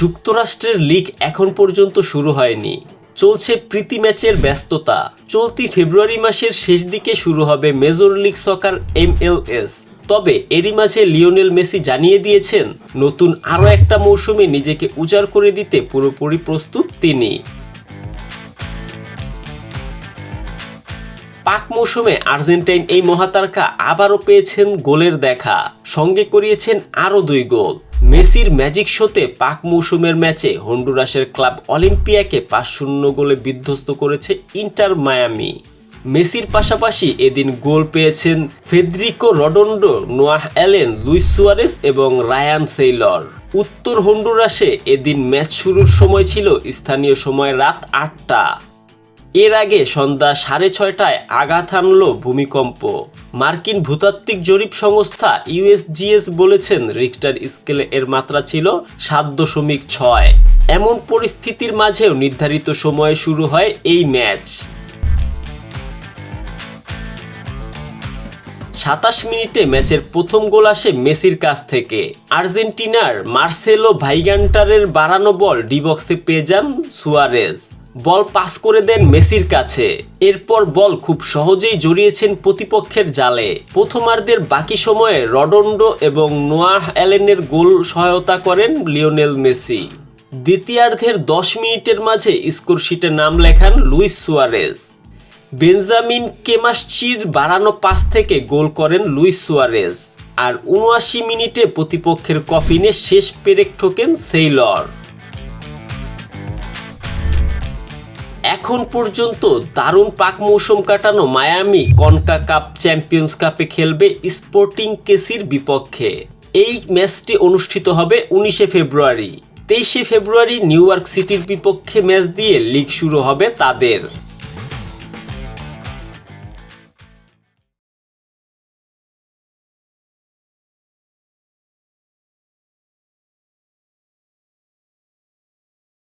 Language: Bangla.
যুক্তরাষ্ট্রের লিগ এখন পর্যন্ত শুরু হয়নি। চলছে প্রীতি ম্যাচের ব্যস্ততা। চলতি ফেব্রুয়ারি মাসের শেষ দিকে শুরু হবে মেজর লিগ সকার এমএলএস তবে এরই মাঝে লিওনেল মেসি জানিয়ে দিয়েছেন, নতুন আরও একটা মৌসুমে নিজেকে উজাড় করে দিতে পুরোপুরি প্রস্তুত তিনি। পাক মৌসুমে আর্জেন্টাইন এই মহাতারকা আবারও পেয়েছেন গোলের দেখা। সঙ্গে করিয়েছেন আরও দুই গোল। মেসির ম্যাজিক শোতে পাক মৌসুমের ম্যাচে হন্ডুরাসের ক্লাব অলিম্পিয়াকে পাঁচ শূন্য গোলে বিধ্বস্ত করেছে ইন্টার মায়ামি। মেসির পাশাপাশি এদিন গোল পেয়েছেন Federico Redondo, Noah Allen, Luis Suarez এবং রায়ান সেইলর। উত্তর হন্ডুরাসে এদিন ম্যাচ শুরুর সময় ছিল স্থানীয় সময় রাত আটটা। এর আগে সন্ধ্যা সাড়ে ছয়টায় আঘাত হানল ভূমিকম্প। মার্কিন ভূতাত্ত্বিক জরিপ সংস্থা ইউএসজিএস বলেছেন রিক্টার স্কেলে এর মাত্রা ছিল সাত দশমিক ছয়। এমন পরিস্থিতির মাঝেও নির্ধারিত সময়ে শুরু হয় এই ম্যাচ। সাতাশ মিনিটে ম্যাচের প্রথম গোল আসে মেসির কাছ থেকে। আর্জেন্টিনার মার্সেলো ভাইগান্টারের বাড়ানো বল ডিবক্সে পেয়ে যান সুয়ারেজ। বল পাস করে দেন মেসির কাছে। এরপর বল খুব সহজেই জড়িয়েছেন প্রতিপক্ষের জালে। প্রথমার্ধের বাকি সময়ে রডন্ডো এবং নোয়াহ অ্যালেনের গোল সহায়তা করেন লিওনেল মেসি। দ্বিতীয়ার্ধের দশ মিনিটের মাঝে স্কোরশিটে নাম লেখান লুইস সুয়ারেজ। বেঞ্জামিন কেমাসচির বাড়ানো পাস থেকে গোল করেন লুইস সুয়ারেজ। আর উনআশি মিনিটে প্রতিপক্ষের কফিনে শেষ পেরেক ঠোকেন সেইলর। এখন পর্যন্ত দারুণ পাক মৌসুম কাটানো মায়ামি কনকা কাপ চ্যাম্পিয়ন্স কাপে খেলবে স্পোর্টিং কেসির বিপক্ষে। এই ম্যাচটি অনুষ্ঠিত হবে উনিশে ফেব্রুয়ারি। তেইশে ফেব্রুয়ারি নিউ ইয়র্ক সিটির বিপক্ষে ম্যাচ দিয়ে লিগ শুরু হবে তাদের।